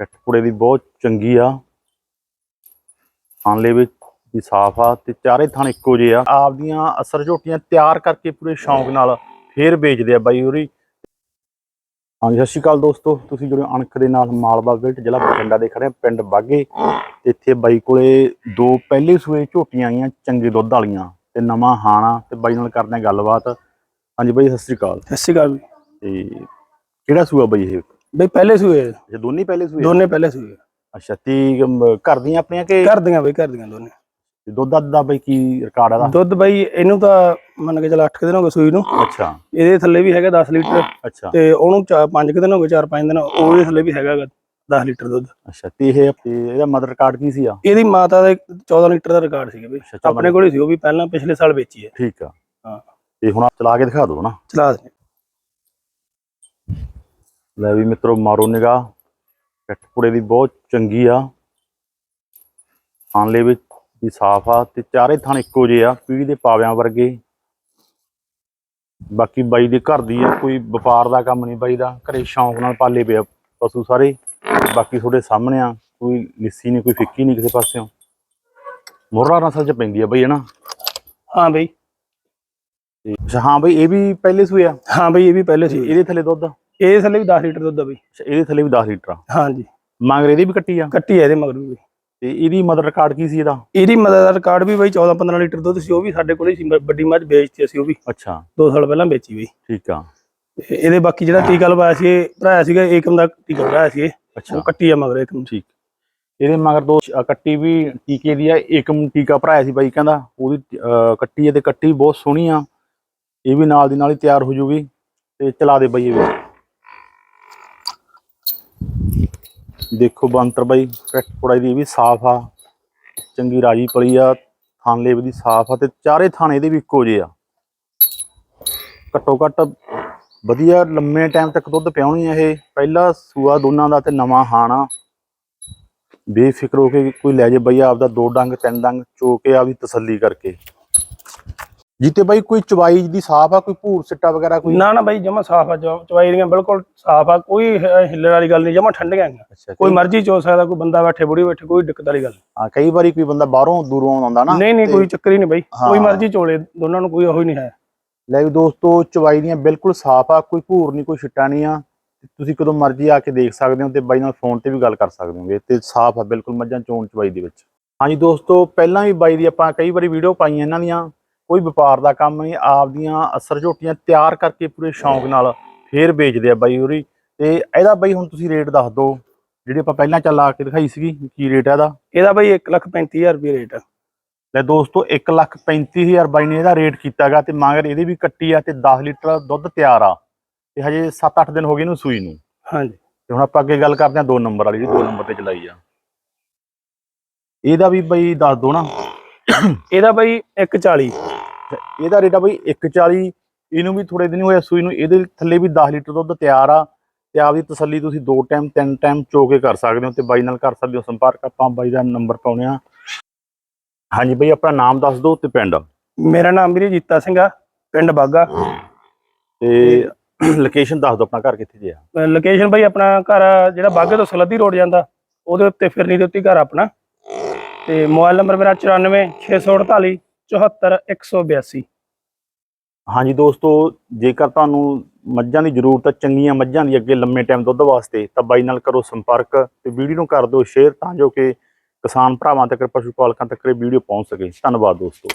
ਕਟਪੁੜੇ ਦੀ ਬਹੁਤ ਚੰਗੀ ਆ। ਆਨਲੇ ਵਿੱਚ ਵੀ ਸਾਫ਼ ਆ ਤੇ ਚਾਰੇ ਥਣ ਇੱਕੋ ਜਿਹੇ ਆ। ਆਪਦੀਆਂ ਅਸਰ ਝੋਟੀਆਂ ਤਿਆਰ ਕਰਕੇ ਪੂਰੇ ਸ਼ੌਂਕ ਨਾਲ ਫੇਰ ਵੇਚਦੇ ਆ ਬਾਈ ਹੋਰੀ। ਹਾਂਜੀ ਸਤਿ ਸ਼੍ਰੀ ਅਕਾਲ ਦੋਸਤੋ। ਤੁਸੀਂ ਜੁੜੇ ਹੋ ਅਣਖ ਦੇ ਨਾਲ ਮਾਲਵਾ ਵਿਲਟ ਜ਼ਿਲ੍ਹਾ ਬਠਿੰਡਾ ਦੇ ਖੜੇ ਆ, ਪਿੰਡ ਬਾਗੇ। ਤੇ ਇੱਥੇ ਬਾਈ ਕੋਲੇ ਦੋ ਪਹਿਲੇ ਸੂਏ ਝੋਟੀਆਂ ਆਈਆਂ ਚੰਗੇ ਦੁੱਧ ਵਾਲੀਆਂ ਤੇ ਨਵਾਂ ਹਾਣਾ ਤੇ ਬਾਈ ਨਾਲ ਕਰਦੇ ਆ ਗੱਲਬਾਤ। ਹਾਂਜੀ ਬਾਈ ਸਤਿ ਸ਼੍ਰੀ ਅਕਾਲ। ਸਤਿ ਸ਼੍ਰੀ ਅਕਾਲ ਤੇ ਕਿਹੜਾ ਸੂਆ ਬਾਈ ਇਹ? ਬਈ ਪਹਿਲੇ ਸੂਏ ਅੱਛਾ ਦੋਨੇ ਪਹਿਲੇ ਸੂਏ ਦੋਨੇ ਪਹਿਲੇ ਸੂਏ ਅੱਛਾ ਤੇ ਘਰ ਦੀਆਂ ਆਪਣੀਆਂ ਕਿ ਕਰਦੀਆਂ ਬਈ ਕਰਦੀਆਂ ਦੋਨੇ। ਤੇ ਦੁੱਧ ਦੱਧ ਦਾ ਬਈ ਕੀ ਰਿਕਾਰਡ ਆਦਾ ਦੁੱਧ ਬਈ ਇਹਨੂੰ ਤਾਂ ਮੰਨ ਕੇ ਚੱਲ 8 ਦਿਨ ਹੋ ਗਏ ਸੂਈ ਨੂੰ। ਅੱਛਾ। ਇਹਦੇ ਥੱਲੇ ਵੀ ਹੈਗਾ 10 ਲੀਟਰ। ਅੱਛਾ। ਤੇ ਉਹਨੂੰ 5 ਦਿਨ ਹੋ ਗਏ 4-5 ਦਿਨ। ਉਹਦੇ ਥੱਲੇ ਵੀ ਹੈਗਾ ਗਾ 10 ਲੀਟਰ ਦੁੱਧ। ਅੱਛਾ ਤੇ ਇਹ ਤੇ ਇਹਦਾ ਮਦਰ ਰਿਕਾਰਡ ਕੀ ਸੀ ਆ? ਇਹਦੀ ਮਾਤਾ ਦਾ 14 ਲੀਟਰ ਦਾ ਰਿਕਾਰਡ ਸੀਗਾ ਬਈ। ਅੱਛਾ, 14 ਆਪਣੇ ਕੋਲ ਹੀ ਸੀ ਉਹ ਵੀ ਪਹਿਲਾਂ ਪਿਛਲੇ ਸਾਲ ਵੇਚੀ ਹੈ। ਠੀਕ ਆ। ਹਾਂ। ਤੇ ਹੁਣ ਆਹ ਚਲਾ ਕੇ ਦਿਖਾ ਦਿਓ ਨਾ। ਚਲਾ ਦੇ ਲੈ ਵੀ ਮਿੱਤਰੋ ਮਾਰੋ ਨਿਗਾਹ। ਕਟਪੁੜੇ ਦੀ ਬਹੁਤ ਚੰਗੀ ਆ। ਆਨਲੇ ਵਿੱਚ ਵੀ ਸਾਫ਼ ਆ ਤੇ ਚਾਰੇ ਥਣ ਇੱਕੋ ਜਿਹੇ ਆ ਪੀੜੀ ਦੇ ਪਾਵਿਆਂ ਵਰਗੇ। ਬਾਕੀ ਬਾਈ ਦੇ ਘਰ ਦੀ ਆ ਕੋਈ ਵਪਾਰ ਦਾ ਕੰਮ ਨਹੀਂ ਬਾਈ ਦਾ। ਘਰੇ ਸ਼ੌਂਕ ਨਾਲ ਪਾਲੇ ਪਿਆ ਪਸ਼ੂ ਸਾਰੇ। ਬਾਕੀ ਤੁਹਾਡੇ ਸਾਹਮਣੇ ਆ ਕੋਈ ਲਿੱਸੀ ਨਹੀਂ ਕੋਈ ਫਿੱਕੀ ਨਹੀਂ ਕਿਸੇ ਪਾਸਿਓਂ। ਮੁਰਰਾ ਨਸਲ ਚ ਪੈਂਦੀ ਆ ਬਈ ਹਨਾ? ਹਾਂ ਬਈ। ਅੱਛਾ ਹਾਂ ਬਈ ਇਹ ਵੀ ਪਹਿਲੇ ਸੂਏ ਆ? ਹਾਂ ਬਈ ਇਹ ਵੀ ਪਹਿਲੇ ਸੂਏ। ਇਹਦੇ ਥੱਲੇ ਦੁੱਧ? ਇਹਦੇ ਥੱਲੇ ਵੀ 10 ਲੀਟਰ ਦੁੱਧ ਆ ਬਈ। ਅੱਛਾ ਇਹਦੇ ਥੱਲੇ ਵੀ 10 ਲੀਟਰ ਆ? ਹਾਂਜੀ। ਮਗਰ ਇਹਦੀ ਵੀ ਕੱਟੀ ਆ? ਕੱਟੀ ਹੈ ਇਹਦੇ ਮਗਰ ਵੀ ਬਈ। ਤੇ ਇਹਦੀ ਮਦਰ ਰਿਕਾਰਡ ਕੀ ਸੀ ਇਹਦਾ? ਇਹਦੀ ਮਦਦ ਦਾ ਰਿਕਾਰਡ ਵੀ ਬਈ 14-15 ਲੀਟਰ ਦੁੱਧ ਸੀ ਉਹ ਵੀ ਸਾਡੇ ਕੋਲ ਸੀ ਮ- ਵੱਡੀ ਮੱਝ ਵੇਚਤੀ ਅਸੀਂ ਉਹ ਵੀ। ਅੱਛਾ। 2 ਸਾਲ ਪਹਿਲਾਂ ਵੇਚੀ ਬਈ। ਠੀਕ ਆ। ਤੇ ਇਹਦੇ ਬਾਕੀ ਜਿਹੜਾ ਟੀਕਾ ਲਵਾਇਆ ਸੀ ਇਹ ਭਰਾਇਆ ਸੀਗਾ ਏਕਮ ਦਾ ਟੀਕਾ ਭਰਾਇਆ ਸੀ ਇਹ। ਅੱਛਾ। ਉਹ ਕੱਟੀ ਆ ਮਗਰ ਏਕਮ ਠੀਕ। ਇਹਦੇ ਮਗਰ ਦੋ ਅ, ਕੱਟੀ ਵੀ ਟੀਕੇ ਦੀ ਆ ਏਕਮ ਟੀਕਾ ਭਰਾਇਆ ਸੀ ਬਾਈ ਕਹਿੰਦਾ ਉਹਦੀ ਅ, ਕੱਟੀ ਹੈ ਤੇ ਕੱਟੀ ਬਹੁਤ ਸੋਹਣੀ ਆ। ਇਹ ਵੀ ਨਾਲ ਦੀ ਨਾਲ ਹੀ ਤਿਆਰ ਹੋ ਜੂਗੀ ਤੇ ਚਲਾ ਦੇ ਬਾਈ ਇਹ ਵੀ। ਦੇਖੋ ਬੰਤਰ ਬਾਈ ਕਟਪੁੜਾ ਦੀ ਇਹ ਵੀ ਸਾਫ਼ ਆ। ਚੰਗੀ ਰਾਜੀ ਪਲੀ ਆ, ਥਾਨ ਲੇਵ ਦੀ ਸਾਫ਼ ਆ ਤੇ ਚਾਰੇ ਥਾਣੇ ਇਹਦੇ ਵੀ ਇੱਕੋ ਜਿਹੇ ਆ। ਘੱਟੋ ਘੱਟ ਵਧੀਆ ਲੰਮੇ ਟਾਈਮ ਤੱਕ ਦੁੱਧ ਪਿਆਉਣੀ ਆ ਇਹ। ਪਹਿਲਾ ਸੂਆ ਦੋਨਾਂ ਦਾ ਤੇ ਨਵਾਂ ਹਾਣਾ ਬੇਫਿਕਰ ਹੋ ਕੇ ਕੋਈ ਲੈ ਜੇ ਬਈ, ਆਪਦਾ ਦੋ ਡੰਗ, ਤਿੰਨ ਡੰਗ ਚੋ ਕੇ ਆਪਦੀ ਤਸੱਲੀ ਕਰਕੇ। ਜਿੱਤੇ ਬਾਈ ਕੋਈ ਚਵਾਈ ਦੀ ਸਾਫ਼ ਆ ਕੋਈ ਭੂਰ ਸਿੱਟਾ ਵਗੈਰਾ ਕੋਈ? ਨਾ ਨਾ ਬਾਈ ਜਮਾ ਸਾਫ਼ ਆ ਚਵਾਈ ਦੀਆਂ ਬਿਲਕੁਲ ਸਾਫ਼ ਆ ਕੋਈ ਹਿੱਲਣ ਵਾਲੀ ਗੱਲ ਨਹੀਂ ਜਮਾ ਠੰਡੀਆਂ ਅੱਛਾ ਕੋਈ ਮਰਜ਼ੀ ਚੋ ਸਕਦਾ ਕੋਈ ਬੰਦਾ ਬੈਠੇ ਬੁੜੀ ਬੈਠੇ ਕੋਈ ਦਿੱਕਤ ਵਾਲੀ ਗੱਲ ਹਾਂ ਕਈ ਵਾਰੀ ਕੋਈ ਬੰਦਾ ਬਾਹਰੋਂ ਦੂਰੋਂ ਆਉਂਦਾ ਨਾ ਨਹੀਂ ਨਹੀਂ ਕੋਈ ਚੱਕਰ ਹੀ ਨਹੀਂ ਬਾਈ। ਕੋਈ। ਮਰਜ਼ੀ ਚੋਲੇ ਦੋਨਾਂ ਨੂੰ ਕੋਈ ਉਹ ਹੀ ਨਹੀਂ ਹੈ। ਲੈ ਵੀ ਦੋਸਤੋ ਚਵਾਈ ਦੀਆਂ ਬਿਲਕੁਲ ਸਾਫ਼ ਆ ਕੋਈ ਭੂਰ ਨਹੀਂ ਕੋਈ ਛਿੱਟਾ ਨਹੀਂ ਆ ਤੁਸੀਂ ਕਦੋਂ ਮਰਜ਼ੀ ਆ ਕੇ ਦੇਖ ਸਕਦੇ ਹੋ ਤੇ ਬਾਈ ਨਾਲ ਫੋਨ ਤੇ ਵੀ ਗੱਲ ਕਰ ਸਕਦੇ ਹੋਗੇ ਤੇ ਸਾਫ਼ ਆ ਬਿਲਕੁਲ ਮੱਝਾਂ ਚੋਣ ਚਵਾਈ ਦੇ ਵਿੱਚ। ਹਾਂਜੀ ਦੋਸਤੋ ਪਹਿਲਾਂ ਵੀ ਬਾਈ ਦੀ ਆਪਾਂ ਕਈ ਵਾਰੀ ਵੀਡੀਓ ਪਾਈਆਂ ਇਹਨਾਂ ਦੀਆਂ ਕੋਈ ਵਪਾਰ ਦਾ ਕੰਮ ਨਹੀਂ ਆਪਦੀਆਂ ਅਸਰ ਝੋਟੀਆਂ ਤਿਆਰ ਕਰਕੇ ਪੂਰੇ ਸ਼ੌਂਕ ਨਾਲ ਫੇਰ ਵੇਚਦੇ ਆ ਬਾਈ ਹੋਰੀ। ਤੇ ਇਹਦਾ ਬਾਈ ਹੁਣ ਤੁਸੀਂ ਰੇਟ ਦੱਸ ਦਿਓ ਜਿਹੜੇ ਆਪਾਂ ਪਹਿਲਾਂ ਚੱਲ ਆ ਕੇ ਦਿਖਾਈ ਸੀਗੀ ਕੀ ਰੇਟ ਹੈ ਇਹਦਾ? ਇਹਦਾ ਬਾਈ 135000 ਰੁਪਏ ਰੇਟ ਆ। ਲੈ ਦੋਸਤੋ 135000 ਬਾਈ ਨੇ ਇਹਦਾ ਰੇਟ ਕੀਤਾਗਾ ਤੇ ਮਗਰ ਇਹਦੀ ਵੀ ਕੱਟੀ ਆ ਤੇ 10 ਲੀਟਰ ਦੁੱਧ ਤਿਆਰ ਆ। ਤੇ ਹਜੇ 7-8 ਦਿਨ ਹੋ ਗਏ ਇਹਨੂੰ ਸੂਈ ਨੂੰ। ਹਾਂਜੀ। ਤੇ ਹੁਣ ਆਪਾਂ ਅੱਗੇ ਗੱਲ ਕਰਦੇ ਹਾਂ 2 ਨੰਬਰ ਵਾਲੀ ਜਿਹੜੀ 2 ਨੰਬਰ ਤੇ ਚਲਾਈ ਆ। ਇਹਦਾ ਵੀ ਬਈ ਦੱਸ ਦੋ ਨਾ। ਇਹਦਾ ਬਾਈ 140 ਇਹਦਾ ਰੇਟ ਆ ਬਈ 140 ਇਹਨੂੰ ਵੀ ਥੋੜੇ ਦਿਨ ਹੋਏ ਸੂਈ ਨੂੰ ਇਹਦੇ ਥੱਲੇ ਵੀ 10 ਲੀਟਰ ਦੁੱਧ ਤਿਆਰ ਆ ਤੇ ਆਪਦੀ ਤਸੱਲੀ ਤੁਸੀਂ ਦੋ ਟਾਈਮ ਤਿੰਨ ਟਾਈਮ ਚੋ ਕੇ ਕਰ ਸਕਦੇ ਹੋ ਤੇ ਬਾਈ ਨਾਲ ਕਰ ਸਕਦੇ ਹੋ ਸੰਪਰਕ ਆਪਾਂ ਬਾਈ ਦਾ ਨੰਬਰ ਪਾਉਣੇ ਆ ਹਾਂਜੀ ਬਈ ਆਪਣਾ ਨਾਮ ਦੱਸ ਦਿਓ ਤੇ ਪਿੰਡ। ਮੇਰਾ ਨਾਮ ਵੀਰੇ ਜੀਤਾ ਸਿੰਘ ਆ ਪਿੰਡ ਬਾਗਾ। ਤੇ ਲੋਕੇਸ਼ਨ ਦੱਸ ਦਿਓ ਆਪਣਾ ਘਰ ਕਿੱਥੇ ਜੇ ਆ। ਲੋਕੇਸ਼ਨ ਬਾਈ ਆਪਣਾ ਘਰ ਜਿਹੜਾ ਬਾਗੇ ਤੋਂ ਸਲੱਦੀ ਰੋਡ ਜਾਂਦਾ ਉਹਦੇ ਉੱਤੇ ਫਿਰਨੀ ਦੇ ਉੱਤੇ ਘਰ ਆਪਣਾ। ਤੇ ਮੋਬਾਈਲ ਨੰਬਰ ਮੇਰਾ 94 648 74 182 ਹਾਂਜੀ ਦੋਸਤੋ, ਜੇਕਰ ਤੁਹਾਨੂੰ ਮੱਝਾਂ ਦੀ ਜ਼ਰੂਰਤ ਹੈ, ਚੰਗੀਆਂ ਮੱਝਾਂ ਦੀ ਅੱਗੇ ਲੰਮੇ ਟਾਈਮ ਦੁੱਧ ਵਾਸਤੇ, ਤਾਂ ਬਾਈ ਨਾਲ ਕਰੋ ਸੰਪਰਕ ਤੇ ਵੀਡੀਓ ਨੂੰ ਕਰ ਦਿਓ ਸ਼ੇਅਰ ਤਾਂ ਜੋ ਕਿ ਕਿਸਾਨ ਭਰਾਵਾਂ ਤੱਕ, ਪਸ਼ੂ ਪਾਲਕਾਂ ਤੱਕ ਇਹ ਵੀਡੀਓ ਪਹੁੰਚ ਸਕੇ। ਧੰਨਵਾਦ ਦੋਸਤੋ।